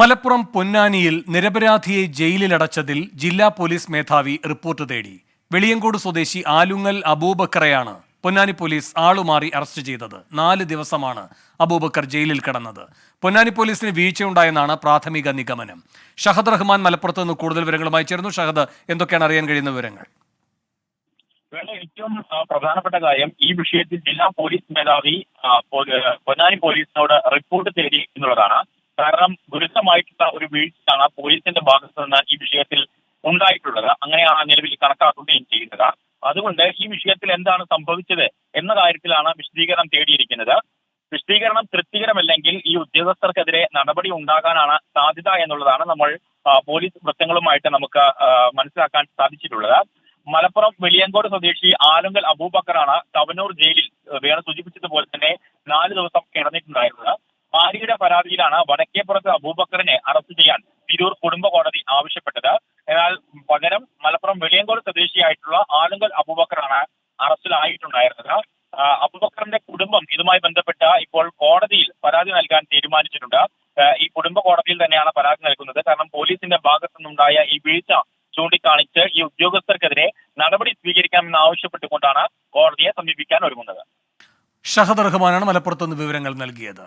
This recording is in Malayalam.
മലപ്പുറം പൊന്നാനിയിൽ നിരപരാധിയെ ജയിലിലടച്ചതിൽ ജില്ലാ പോലീസ് മേധാവി റിപ്പോർട്ട് തേടി. വെളിയങ്കോട് സ്വദേശി ആലുങ്ങൽ അബൂബക്കറയാണ് പൊന്നാനി പോലീസ് ആളുമാറി അറസ്റ്റ് ചെയ്തത്. നാല് ദിവസമാണ് അബൂബക്കർ ജയിലിൽ കിടന്നത്. പൊന്നാനി പോലീസിന് വീഴ്ചയുണ്ടായെന്നാണ് പ്രാഥമിക നിഗമനം. ഷഹദ് റഹ്മാൻ മലപ്പുറത്ത് നിന്ന് കൂടുതൽ വിവരങ്ങളുമായി ചേർന്നു ഷഹദ് എന്തൊക്കെയാണ് അറിയാൻ കഴിയുന്ന വിവരങ്ങൾ? വേണ്ട ഏറ്റവും പ്രധാനപ്പെട്ട കാര്യം ഈ വിഷയത്തിൽ ജില്ലാ പോലീസ് മേധാവി പൊന്നാനി പോലീസിനോട് റിപ്പോർട്ട് തേടി എന്നുള്ളതാണ് കാരണം ഗുരുതരമായിട്ടുള്ള ഒരു വീഴ്ചയാണ് പോലീസിന്റെ ഭാഗത്ത് നിന്ന് ഈ വിഷയത്തിൽ ഉണ്ടായിട്ടുള്ളത്. അങ്ങനെയാണ് നിലവിൽ കണക്കാക്കുകയും ചെയ്യുന്നത്. അതുകൊണ്ട് ഈ വിഷയത്തിൽ എന്താണ് സംഭവിച്ചത് എന്ന കാര്യത്തിലാണ് വിശദീകരണം തേടിയിരിക്കുന്നത്. വിശദീകരണം തൃപ്തികരമല്ലെങ്കിൽ ഈ ഉദ്യോഗസ്ഥർക്കെതിരെ നടപടി ഉണ്ടാകാനാണ് സാധ്യത എന്നുള്ളതാണ് നമ്മൾ പോലീസ് വൃത്തങ്ങളുമായിട്ട് നമുക്ക് മനസ്സിലാക്കാൻ സാധിച്ചിട്ടുള്ളത്. മലപ്പുറം വെളിയങ്കോട് സ്വദേശി ആലുങ്കൽ അബൂബക്കറാണ് തവനൂർ ജയിലിൽ വേണം സൂചിപ്പിച്ചതുപോലെ തന്നെ നാല് ദിവസം കിടന്നിട്ടുണ്ടായിരുന്നത്. ഭാര്യയുടെ പരാതിയിലാണ് വടക്കേപ്പുറത്ത് അബൂബക്കറിനെ അറസ്റ്റ് ചെയ്യാൻ തിരൂർ കുടുംബ കോടതി ആവശ്യപ്പെട്ടത്. എന്നാൽ പകരം മലപ്പുറം വെളിയങ്കോട് സ്വദേശിയായിട്ടുള്ള ആലുങ്കൽ അബൂബക്കറാണ് അറസ്റ്റിലായിട്ടുണ്ടായിരുന്നത്. അബൂബക്കറിന്റെ കുടുംബം ഇതുമായി ബന്ധപ്പെട്ട ഇപ്പോൾ കോടതിയിൽ പരാതി നൽകാൻ തീരുമാനിച്ചിട്ടുണ്ട്. ഈ കുടുംബ കോടതിയിൽ തന്നെയാണ് പരാതി നൽകുന്നത്. കാരണം പോലീസിന്റെ ഭാഗത്തു നിന്നുണ്ടായ ഈ വീഴ്ച ചൂണ്ടിക്കാണിച്ച് ഈ ഉദ്യോഗസ്ഥർക്കെതിരെ നടപടി സ്വീകരിക്കാമെന്ന് ആവശ്യപ്പെട്ടുകൊണ്ടാണ് കോടതിയെ സമീപിക്കാൻ ഒരുങ്ങുന്നത്. ഷഹദ് റഹ്മാനാണ് മലപ്പുറത്ത് നിന്ന് വിവരങ്ങൾ നൽകിയത്.